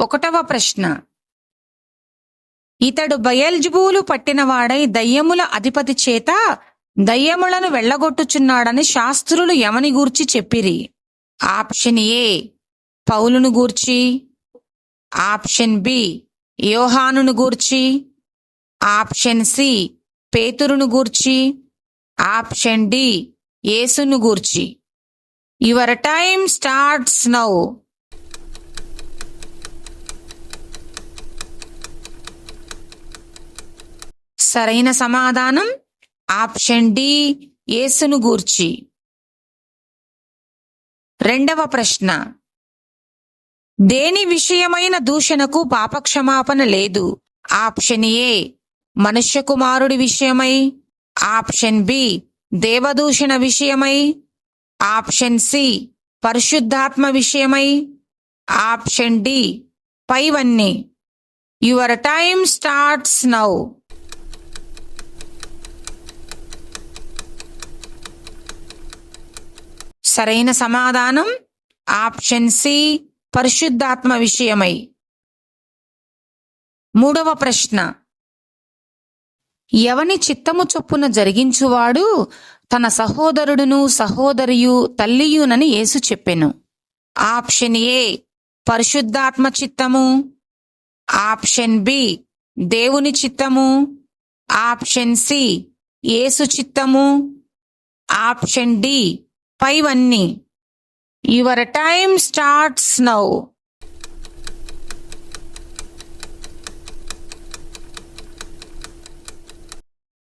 ఒకటవ ప్రశ్న. ఇతడు బయల్జుబూలు పట్టినవాడై దయ్యముల అధిపతి చేత దయ్యములను వెళ్ళగొట్టుచున్నాడని శాస్త్రులు ఎవని గూర్చి చెప్పిరి. ఆప్షన్ ఏ పౌలును గూర్చి. ఆప్షన్ బి యోహానును గూర్చి. ఆప్షన్ సి పేతురును గూర్చి. ఆప్షన్ డి యేసును గూర్చి. యువర్ టైమ్ స్టార్ట్స్ నౌ సరైన సమాధానం? ఆప్షన్ డి యేసును గూర్చి. రెండవ ప్రశ్న. దేని విషయమైన దూషణకు పాపక్షమాపణ లేదు? ఆప్షన్ ఏ మనుష్య కుమారుడి విషయమై. ఆప్షన్ బి దేవదూషణ విషయమై. ఆప్షన్ సి పరిశుద్ధాత్మ విషయమై. ఆప్షన్ డి పైవన్నీ. Your time starts now. సరైన సమాధానం? ఆప్షన్ సి పరిశుద్ధాత్మ విషయమై. మూడవ ప్రశ్న. ఎవని చిత్తము చొప్పున జరిగించువాడు తన సహోదరుడును సహోదరియు తల్లియునని యేసు చెప్పెను. ఆప్షన్ ఏ పరిశుద్ధాత్మ చిత్తము. ఆప్షన్ బి దేవుని చిత్తము. ఆప్షన్ సి యేసు చిత్తము. ఆప్షన్ డి పైవన్నీ యువర్ టైమ్ స్టార్ట్స్ నౌ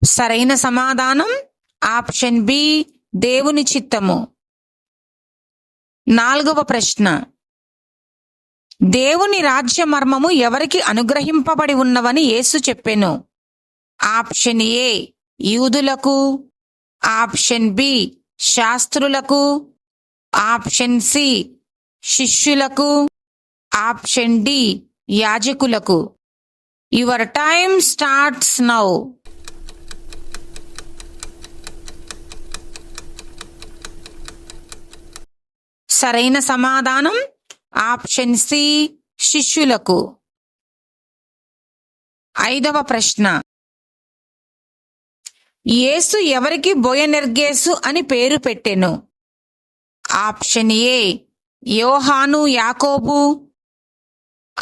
సరైన సమాధానం ఆప్షన్ బి దేవుని చిత్తము. నాలుగవ ప్రశ్న. దేవుని రాజ్య మర్మము ఎవరికి అనుగ్రహింపబడి ఉన్నవని యేసు చెప్పెను. ఆప్షన్ ఏ యూదులకు. ఆప్షన్ బి శాస్త్రులకు ఆప్షన్ సి శిష్యులకు ఆప్షన్ డి యాజకులకు. యువర్ టైమ్ స్టార్ట్స్ నౌ సరైన సమాధానం ఆప్షన్ సి శిష్యులకు. ఐదవ ప్రశ్న. యేసు ఎవరికి బోయనెర్గేసు అని పేరు పెట్టెను. ఆప్షన్ ఏ యోహాను యాకోబు.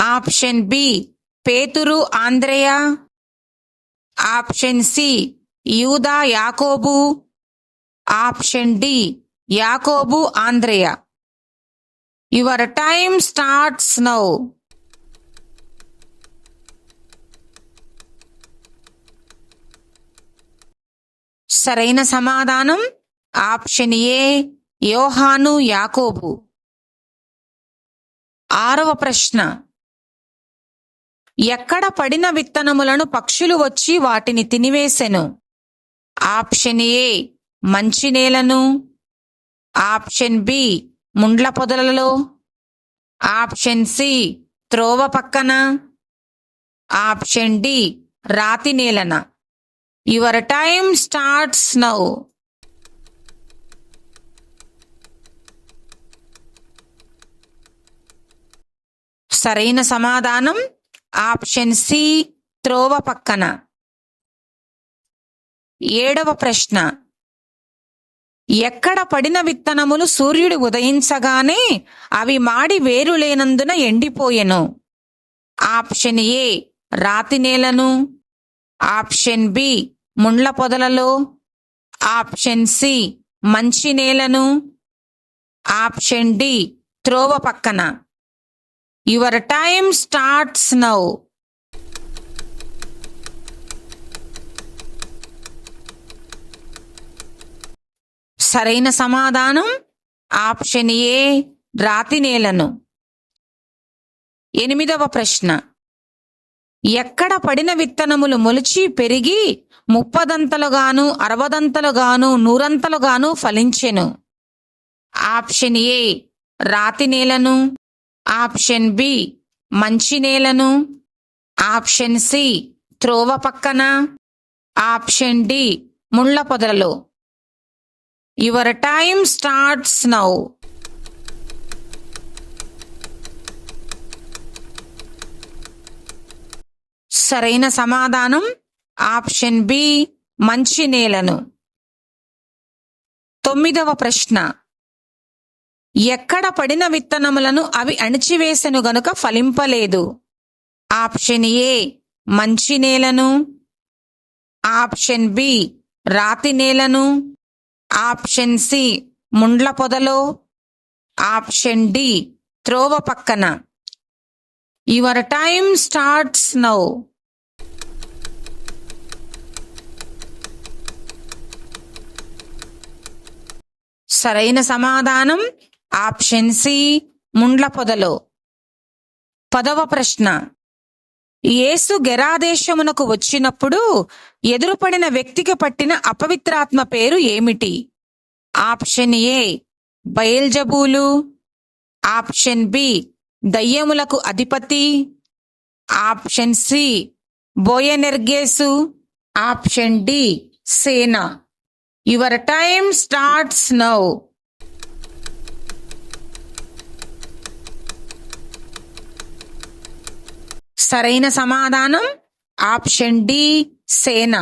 ఆప్షన్ బి పేతురు ఆంద్రేయ. ఆప్షన్ సి యూదా యాకోబు. ఆప్షన్ డి యాకోబు ఆంద్రేయ. Your time starts now. సరైన సమాధానం ఆప్షన్ ఏ యోహాను యాకోబు. ఆరవ ప్రశ్న. ఎక్కడ పడిన విత్తనములను పక్షులు వచ్చి వాటిని తినివేసెను? ఆప్షన్ ఏ మంచి నేలను. ఆప్షన్ బి ముండ్ల పొదలలో. ఆప్షన్ సి త్రోవ పక్కన. ఆప్షన్ డి రాతి నేలన. Your time starts now. సరైన సమాధానం ఆప్షన్ సి త్రోవ పక్కన. ఏడవ ప్రశ్న. ఎక్కడ పడిన విత్తనములు సూర్యుడు ఉదయించగానే అవి మాడి వేరు లేనందున ఎండిపోయెను. ఆప్షన్ ఏ రాతి నేలను. ఆప్షన్ బి ముండ్ల పొదలలో. ఆప్షన్ సి మంచి నేలను. ఆప్షన్ డి త్రోవ పక్కన. Your time starts now. సరైన సమాధానం ఆప్షన్ ఏ రాతి నేలను. ఎనిమిదవ ప్రశ్న. ఎక్కడ పడిన విత్తనములు మొలిచి పెరిగి ముప్పదంతలుగాను అరవదంతలుగాను నూరంతలుగాను ఫలించెను. ఆప్షన్ ఏ రాతి నేలను. ఆప్షన్ బి మంచి నేలను. ఆప్షన్ సి త్రోవ పక్కన. ఆప్షన్ డి ముళ్ళ పొదలలో. యువర్ టైమ్ స్టార్ట్స్ నౌ సరైన సమాధానం? ఆప్షన్ బి మంచి నేలను. తొమ్మిదవ ప్రశ్న. ఎక్కడ పడిన విత్తనములను అవి అణిచివేసెను గనుక ఫలింపలేదు? ఆప్షన్ ఏ మంచి నేలను. ఆప్షన్ బి రాతి నేలను. ఆప్షన్ సి ముండ్ల పొదలో. ఆప్షన్ డి త్రోవ పక్కన. Your time starts now. సరైన సమాధానం ఆప్షన్ సి ముండ్ల పొదలో. పదవ ప్రశ్న. యేసు గెరాదేశమునకు వచ్చినప్పుడు ఎదురుపడిన వ్యక్తికి పట్టిన అపవిత్రాత్మ పేరు ఏమిటి? ఆప్షన్ ఏ బయల్జబూలు. ఆప్షన్ బి దయ్యములకు అధిపతి. ఆప్షన్ సి బోయనెర్గేసు. ఆప్షన్ డి సేన. యువర్ టైమ్ స్టార్ట్స్ నౌ సరైన సమాధానం ఆప్షన్ డి సేన.